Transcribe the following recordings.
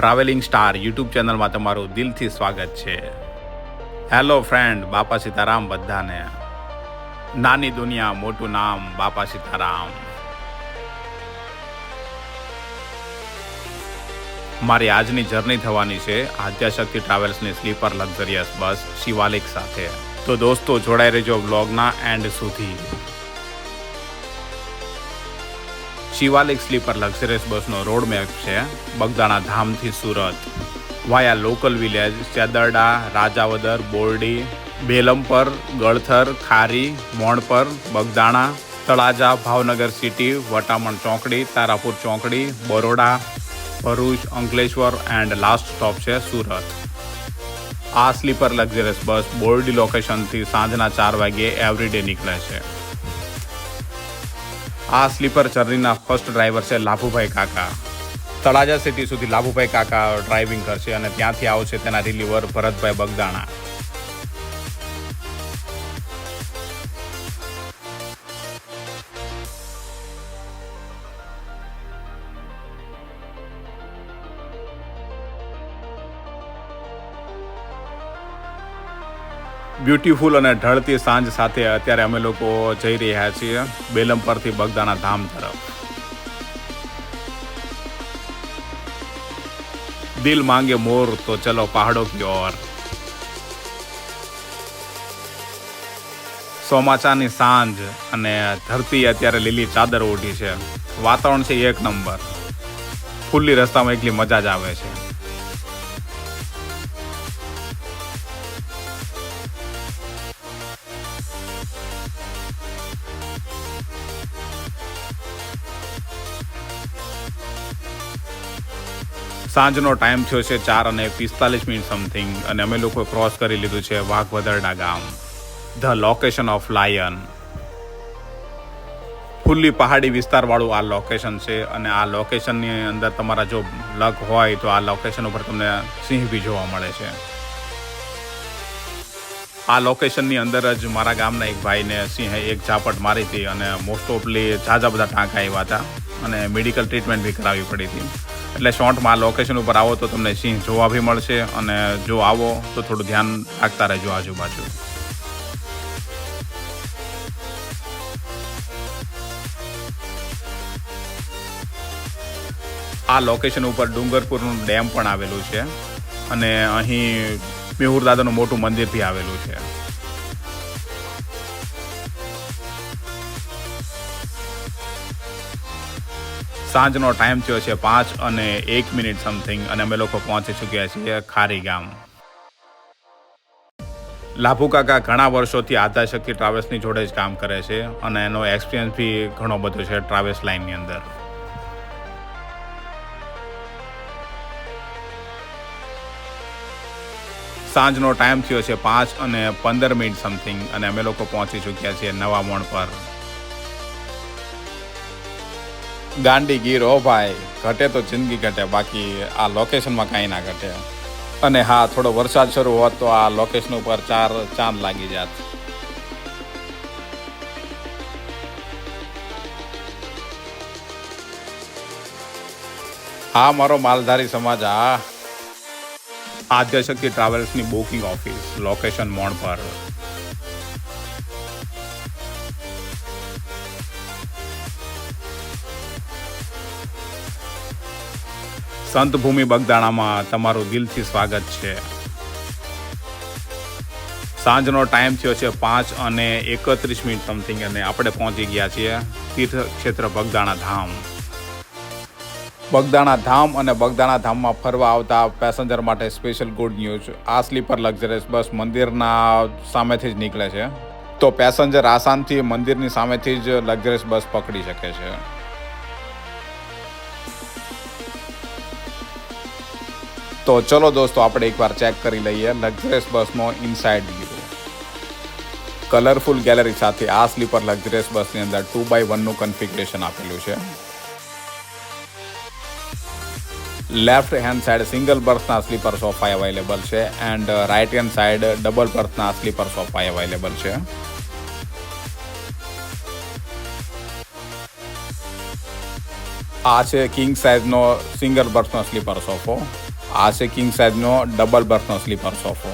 Travelling star YouTube ચેનલમાં તમારું દિલથી સ્વાગત છે. હેલો ફ્રેન્ડ બાપા સીતારામ બધાને. નાની દુનિયા, મોટું નામ, બાપા સીતારામ. મારી આજની જર્ની થવાની છે આદ્યાશક્તિ ટ્રાવેલ્સની સ્લીપર લક્ઝરિયસ બસ શિવાલિક સાથે. તો દોસ્તો, જોડાઈ રહેજો બ્લોગના એન્ડ સુધી. શિવાલિક સ્લીપર લક્ઝરિયસ બસનો રોડ મેપ છે. Bagdana ધામથી Surat. Via local village, Chedarda, Rajavadar, Bordi Belampar Galthar, Khari, Monpar, Bagdana, Talaja, Bhavnagar city, Vataman ચોકડી, તારાપુર ચોકડી, Baroda, Bharuch, Ankleshwar and last stop છે સુરત. આ સ્લીપર લક્ઝરિયસ બસ બોરડી લોકેશનથી સાંજના ચાર વાગ્યે એવરીડે નીકળે છે. આ સ્લીપર જર્નીના ફર્સ્ટ ડ્રાઈવર છે લાભુભાઈ કાકા. તળાજા સિટી સુધી લાભુભાઈ કાકા ડ્રાઇવિંગ કરશે અને ત્યાંથી આવશે તેના રિલીવર ભરતભાઈ બગદાણા. બ્યુટીફુલ અને ઢળતી સાંજ સાથે અત્યારે અમે લોકો જઈ રહ્યા છીએ બેલમ પરથી બગદાણા ધામ તરફ. દિલ માંગે મોર, તો ચલો પહાડો કી ઓર. સોમાચાની સાંજ અને ધરતી અત્યારે લીલી ચાદર ઓઢી છે. વાતાવરણ છે એક નંબર. ખુલ્લી રસ્તામાં એકલી મજા જ આવે છે. સાંજનો ટાઈમ થયો છે ચાર અને પિસ્તાલીસ મિનિટ સમથિંગ અને અમે લોકો ક્રોસ કરી લીધું છે વાઘવદરડા ગામ. ધ લોકેશન ઓફ લાયન ખુલ્લી પહાડી વિસ્તારવાળું આ લોકેશન છે અને આ લોકેશનની અંદર તમારા જો લક હોય તો આ લોકેશન ઉપર તમને સિંહ બી જોવા મળે છે. આ લોકેશનની અંદર જ મારા ગામના એક ભાઈને સિંહે એક ઝાપટ મારી હતી અને મોસ્ટ ઓફલી ઝાઝા બધા ટાંકા આવ્યા હતા અને મેડિકલ ટ્રીટમેન્ટ બી કરાવવી પડી હતી. એટલે શોર્ટમાં લોકેશન ઉપર આવો તો તમને સિંહ જોવા બી મળશે અને જો આવો તો થોડું ધ્યાન રાખતા રહેજો આજુબાજુ. આ લોકેશન ઉપર ડુંગરપુરનું ડેમ પણ આવેલું છે અને અહીં મેહુર દાદાનું મોટું મંદિર બી આવેલું છે. સાંજનો ટાઈમ થયો છે પાંચ અને એક મિનિટ સમથિંગ અને અમે લોકો પહોંચી ચૂક્યા છીએ ખારી ગામ. લાભુ કાકા ઘણા વર્ષોથી આધાશક્તિ ટ્રાવેલ્સની જોડે જ કામ કરે છે અને એનો એક્સપિરિયન્સ બી ઘણો બધો છે ટ્રાવેલ્સ લાઇનની અંદર. સાંજનો ટાઈમ થયો છે પાંચ અને પંદર મિનિટ સમથિંગ અને અમે લોકો પહોંચી ચૂક્યા છીએ નવા મોણ પર. ગાંડી ગીર હો ભાઈ, ઘટે તો જિંદગી ઘટે, બાકી આ લોકેશનમાં કાંઈ ના ઘટે. અને હા, થોડો વરસાદ શરૂ હોત તો આ લોકેશન ઉપર ચાર ચાંદ લાગી જાત. હા, મારો માલધારી સમાજ આ આદ્યશક્તિ ટ્રાવેલ્સની booking office location Monpar સંત ભૂમિ બગદાણામાં તમારું દિલથી સ્વાગત છે. સાંજનો ટાઈમ થયો છે પાંચ અને એકત્રીસ મિનિટ સમથિંગ અને આપણે પહોંચી ગયા છીએ તીર્થ ક્ષેત્ર બગદાણા ધામ. બગદાણા ધામ અને બગદાણા ધામમાં ફરવા આવતા પેસેન્જર માટે સ્પેશિયલ ગુડ ન્યૂઝ. આ સ્લીપર લક્ઝરીસ બસ મંદિરના સામેથી જ નીકળે છે. તો પેસેન્જર આસાનથી મંદિરની સામેથી જ લક્ઝરીસ બસ પકડી શકે છે. તો ચલો દોસ્તો, આપણે એકવાર ચેક કરી લઈએ. લક્ઝરિયસ બસનો ઇનસાઇડ વ્યૂ કલરફુલ ગેલેરી સાથે આ સ્લીપર લક્ઝરિયસ બસની અંદર ટુ બાય વનનું કન્ફિગ્રેશન આપેલું છે. લેફ્ટ હેન્ડ સાઈડ સિંગલ બર્થના સ્લીપર સોફા અવેલેબલ છે and right hand side double બર્થના sleeper sofa available છે. આ છે કિંગ સાઇઝનો સિંગલ બર્થનો સ્લીપર સોફો આ છે કિંગ સાઇઝનો ડબલ બર્થનો સ્લીપર સોફો.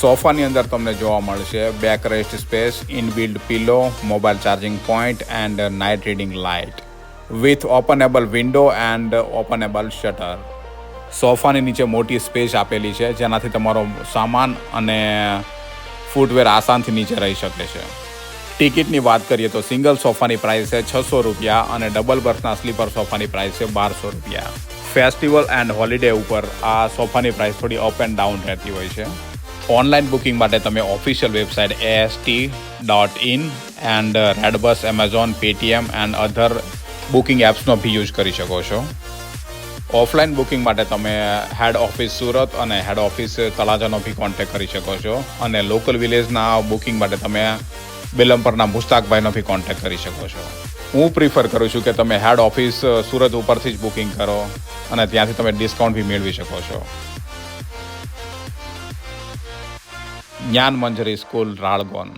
સોફાની અંદર તમને જોવા મળશે back rest space inbuilt pillow mobile charging point and night reading light with openable window and openable shutter સોફાની નીચે મોટી સ્પેસ આપેલી છે, જેનાથી તમારો સામાન અને ફૂટવેર આસાનથી નીચે રહી શકે છે. ટિકિટની વાત કરીએ તો સિંગલ સોફાની પ્રાઇસ છે છસો રૂપિયા અને ડબલ બર્થના સ્લીપર સોફાની પ્રાઇસ છે બારસો રૂપિયા. ફેસ્ટિવલ એન્ડ હોલિડે ઉપર આ સોફાની પ્રાઇસ થોડી અપ એન્ડ ડાઉન રહેતી હોય છે. ઓનલાઈન બુકિંગ માટે તમે official website AST dot in and Redbus Amazon Paytm and other booking એપ્સનો બી યુઝ કરી શકો છો. ઓફલાઈન બુકિંગ માટે તમે હેડ ઓફિસ સુરત અને હેડ ઓફિસ તળાજાનો બી કોન્ટેક્ટ કરી શકો છો અને લોકલ વિલેજના બુકિંગ માટે તમે બેલમપરના મુસ્તાકભાઈનો બી કોન્ટેક્ટ કરી શકો છો. હું પ્રિફર કરું છું કે તમે હેડ ઓફિસ સુરત ઉપરથી જ બુકિંગ કરો અને ત્યાંથી તમે ડિસ્કાઉન્ટ બી મેળવી શકો છો. જ્ઞાન મંજરી સ્કૂલ, રાળગોન.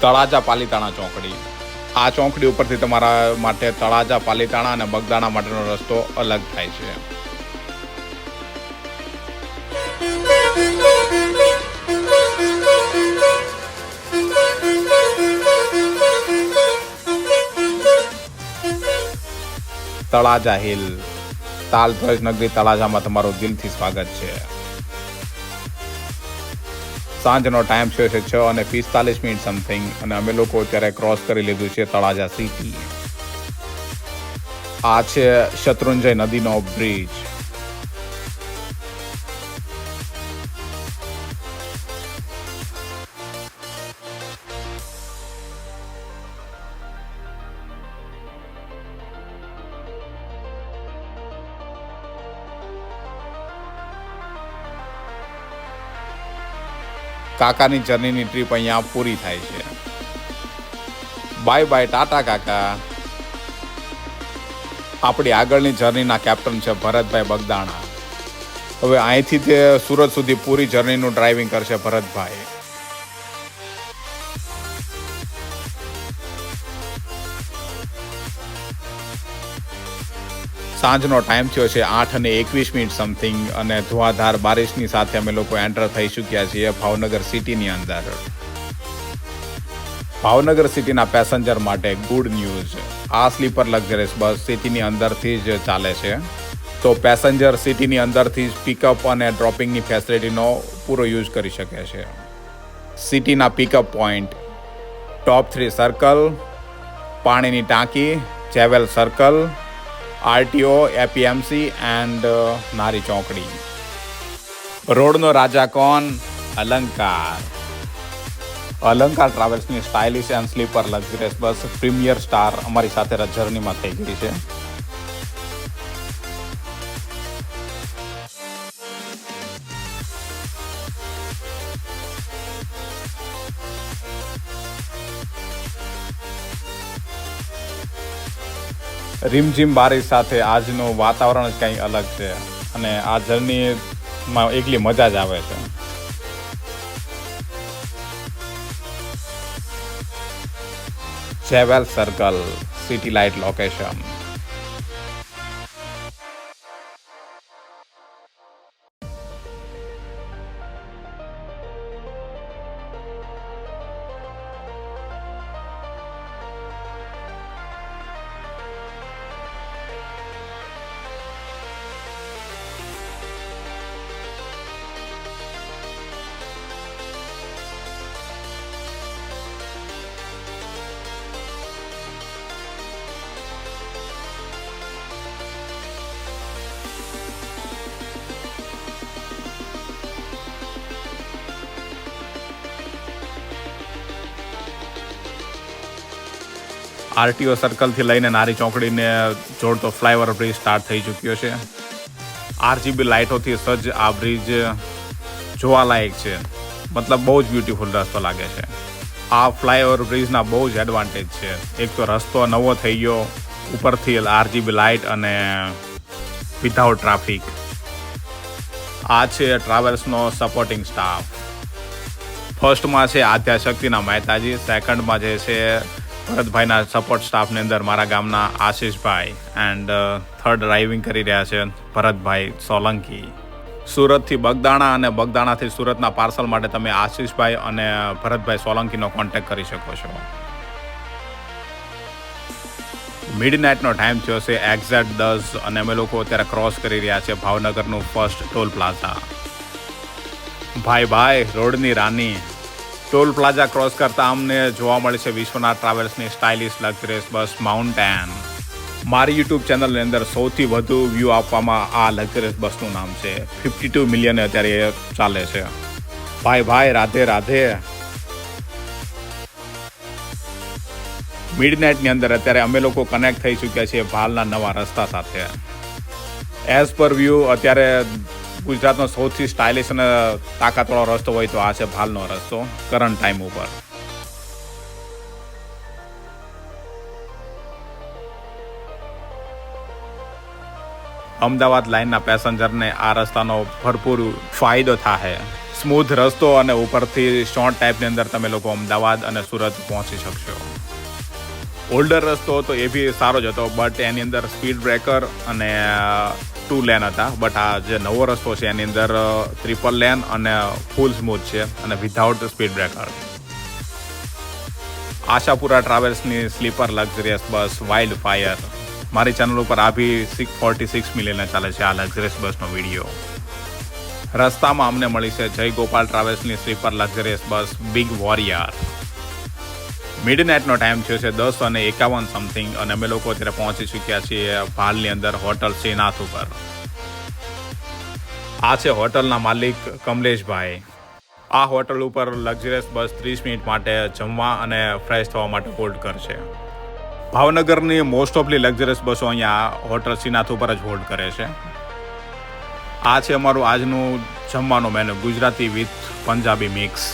તળાજા પાલીતાણા ચોકડી. આ ચોકડી ઉપરથી તમારા માટે તળાજા પાલીતાણા અને બગદાણા માટેનો રસ્તો અલગ થાય છે. તળાજા હિલ. તાલધ્વજ નગરી તળાજામાં તમારું દિલથી સ્વાગત છે. સાંજનો ટાઈમ થયો છે છ અને પિસ્તાલીસ મિનિટ સમથિંગ અને અમે લોકો અત્યારે ક્રોસ કરી લીધું છે તળાજા સિટી આ છે શત્રુંજય નદીનો બ્રિજ કાકાની જર્નીની ટ્રીપ અહીંયા પૂરી થાય છે. બાય બાય ટાટા કાકા. આપણી આગળની જર્નીના કેપ્ટન છે ભરતભાઈ બગદાણા. હવે અહીંથી તે સુરત સુધી પૂરી જર્નીનું ડ્રાઇવિંગ કરશે ભરતભાઈ. સાંજનો ટાઈમ થયો છે આઠ અને એકવીસ મિનિટ સમથિંગ અને ધુઆધાર બારિશની સાથે અમે લોકો એન્ટર થઈ ચૂક્યા છીએ ભાવનગર સિટીની અંદર. ભાવનગર સિટીના પેસેન્જર માટે ગુડ ન્યૂઝ આ સ્લીપર લક્ઝરીસ બસ સિટીની અંદરથી જ ચાલે છે. તો પેસેન્જર સિટીની અંદરથી જ પિકઅપ અને ડ્રોપિંગની ફેસિલિટીનો પૂરો યુઝ કરી શકે છે. સિટીના pickup point top three circle પાણીની ટાંકી, jewel circle RTO, APMC and Nari ચોકડી. રોડનો રાજા કોણ? Alankar. Alankar ટ્રાવેલ્સની stylish and sleeper luxurious bus premier star અમારી સાથે જર્નીમાં થઈ ગઈ છે. રીમઝીમ બારી સાથે આજનું વાતાવરણ જ કંઈ અલગ છે અને આ જર્નીમાં એકલી મજા જ આવે છે. Jewel circle, city light location. RTO સર્કલથી લઈને નારી ચોકડીને જોડતો ફ્લાયઓવર બ્રિજ સ્ટાર્ટ થઈ ચૂક્યો છે. આરજીબી લાઇટોથી સજ્જ આ બ્રિજ જોવાલાયક છે. મતલબ બહુ જ બ્યુટીફુલ રસ્તો લાગે છે. આ ફ્લાયઓવર બ્રિજના બહુ જ એડવાન્ટેજ છે. એક તો રસ્તો નવો થઈ ગયો, ઉપરથી આરજીબી લાઇટ અને વિધાઉટ ટ્રાફિક આ છે ટ્રાવેલ્સનો સપોર્ટિંગ સ્ટાફ ફર્સ્ટમાં છે આદ્યાશક્તિના મહેતાજી સેકન્ડમાં જે છે ભરતભાઈના સપોર્ટ સ્ટાફની અંદર મારા ગામના આશીષભાઈ એન્ડ થર્ડ ડ્રાઇવિંગ કરી રહ્યા છે ભરતભાઈ સોલંકી. સુરતથી બગદાણા અને બગદાણાથી સુરતના પાર્સલ માટે તમે આશીષભાઈ અને ભરતભાઈ સોલંકીનો કોન્ટેક્ટ કરી શકો છો. મિડ નાઇટનો ટાઈમ થયો છે એક્ઝેક્ટ દસ અને અમે લોકો અત્યારે ક્રોસ કરી રહ્યા છે ભાવનગરનું ફર્સ્ટ ટોલ પ્લાઝા ભાઈ ભાઈ રોડની રાની. ટોલ પ્લાઝા ક્રોસ કરતા અમને જોવા મળે છે વિશ્વનાથ ટ્રાવેલ્સની સ્ટાઇલિશ લક્ઝરીસ બસ માઉન્ટેન. મારી યુટ્યુબ ચેનલની અંદર સૌથી વધુ વ્યૂ આપવામાં આ લક્ઝરીસ બસનું નામ છે. ફિફ્ટી ટુ મિલિયન અત્યારે ચાલે છે. ભાઈ ભાઈ, રાધે રાધે. મિડનાઇટની અંદર અત્યારે અમે લોકો કનેક્ટ થઈ ચૂક્યા છીએ ભાલના નવા રસ્તા સાથે. એઝ પર વ્યૂ અત્યારે ગુજરાતનો સૌથી સ્ટાઇલિશ અને તાકાતવાળો રસ્તો હોય તો આ છે ભાલનો રસ્તો કરંટ ટાઈમ ઉપર. અમદાવાદ લાઇનના પેસેન્જરને આ રસ્તાનો ભરપૂર ફાયદો થાય સ્મૂથ રસ્તો અને ઉપરથી શોર્ટ ટાઈપની અંદર તમે લોકો અમદાવાદ અને સુરત પહોંચી શકશો. ઓલ્ડર રસ્તો તો એ બી સારો જ હતો બટ એની અંદર સ્પીડ બ્રેકર અને ટુ લેન હતા બટ આ જે નવો રસ્તો છે, એની અંદર ટ્રિપલ લેન અને ફૂલ સ્મૂથ છે, અને without speed breaker Ashapura ટ્રાવેલ્સની sleeper luxurious bus wild fire મારી ચેનલ ઉપર આ B six forty six million ચાલે છે આ લક્ઝરિયસ બસનો વીડિયો રસ્તામાં અમને મળી છે Jay Gopal ટ્રાવેલ્સની sleeper luxurious bus big warrior mid નાઇટનો time થયો છે દસ અને એકાવન સમથિંગ અને અમે લોકો અત્યારે પહોંચી ચૂક્યા છીએ ભાલની અંદર હોટલ શ્રીનાથ ઉપર. આ છે હોટલના માલિક કમલેશભાઈ. આ હોટલ ઉપર લક્ઝરિયસ બસ ત્રીસ મિનિટ માટે જમવા અને ફ્રેશ થવા માટે હોલ્ડ કરશે. ભાવનગરની મોસ્ટ ઓફલી લક્ઝરિયસ બસો અહીંયા હોટલ શ્રીનાથ ઉપર જ હોલ્ડ કરે છે. આ છે અમારું આજનું જમવાનું menu Gujarati with Punjabi mix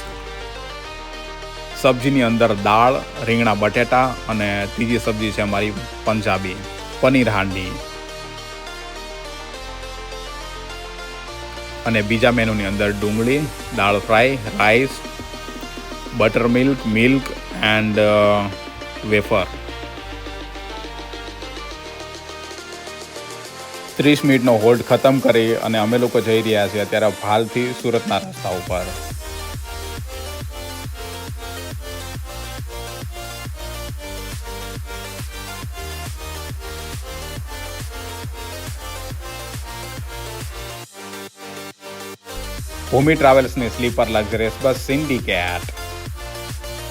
સબ્જીની અંદર દાળ, રીંગણા બટેટા અને ત્રીજી સબ્જી છે અમારી પંજાબી, પનીર હાંડી. અને બીજા મેનુની અંદર ડુંગળી, દાળ fry, rice, butter milk milk and wafer. ત્રીસ મિનિટનો હોલ્ડ ખતમ કરી અને અમે લોકો જઈ રહ્યા છીએ અત્યારે ભાલથી સુરતના રસ્તા ઉપર. ભૂમિ ટ્રાવેલ્સની સ્લીપર લક્ઝરીસ બસ સિન્ડિકેટ.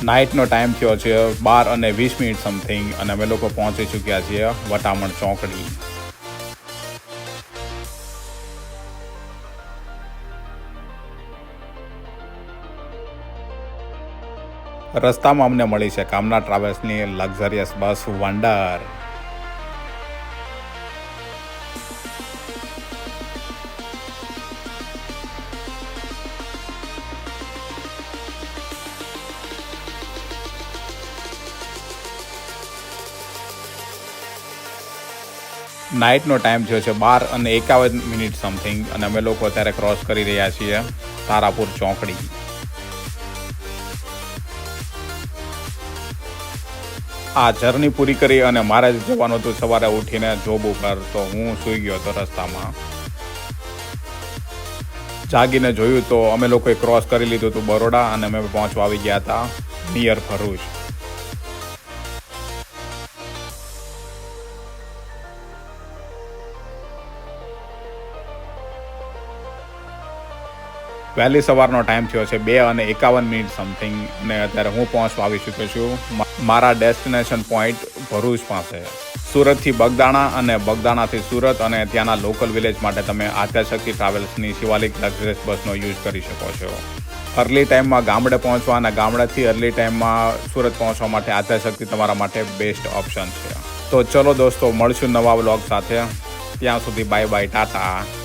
નાઇટનો ટાઈમ થયો છે બાર અને વીસ મિનિટ સમથિંગ અને અમે લોકો પહોંચી ચૂક્યા છીએ વટામણ ચોકડી. રસ્તામાં અમને મળી છે કામના ટ્રાવેલ્સની લક્ઝરિયસ બસ વંડર નાઇટનો ટાઈમ થયો છે બાર અને એકાવન મિનિટ સમથિંગ અને અમે લોકો અત્યારે ક્રોસ કરી રહ્યા છીએ તારાપુર ચોકડી. આ જર્ની પૂરી કરી અને મારે જ જવાનું હતું સવારે ઉઠીને જોબ ઉપર, તો હું સૂઈ ગયો હતો રસ્તામાં. જાગીને જોયું તો અમે લોકોએ ક્રોસ કરી લીધું હતું બરોડા અને અમે પહોંચવા આવી ગયા હતા નિયર ભરૂચ. વહેલી સવારનો ટાઈમ થયો છે, બે અને એકાવન મિનિટ સમથિંગ ને અત્યારે હું પહોંચવા આવી ચૂક્યો છું. મારા ડેસ્ટિનેશન પોઈન્ટ ભરૂચ પાસે. સુરતથી બગદાણા અને બગદાણાથી સુરત અને ત્યાંના લોકલ વિલેજ માટે તમે આદ્યાશક્તિ ટ્રાવેલ્સની શિવાલિક લક્ઝરીસ બસનો યુઝ કરી શકો છો. અર્લી ટાઈમમાં ગામડે પહોંચવા અને ગામડેથી અર્લી ટાઈમમાં સુરત પહોંચવા માટે આદ્યાશક્તિ તમારા માટે બેસ્ટ ઓપ્શન છે. તો ચલો દોસ્તો, મળશું નવા બ્લોગ સાથે. ત્યાં સુધી બાય બાય ટાટા.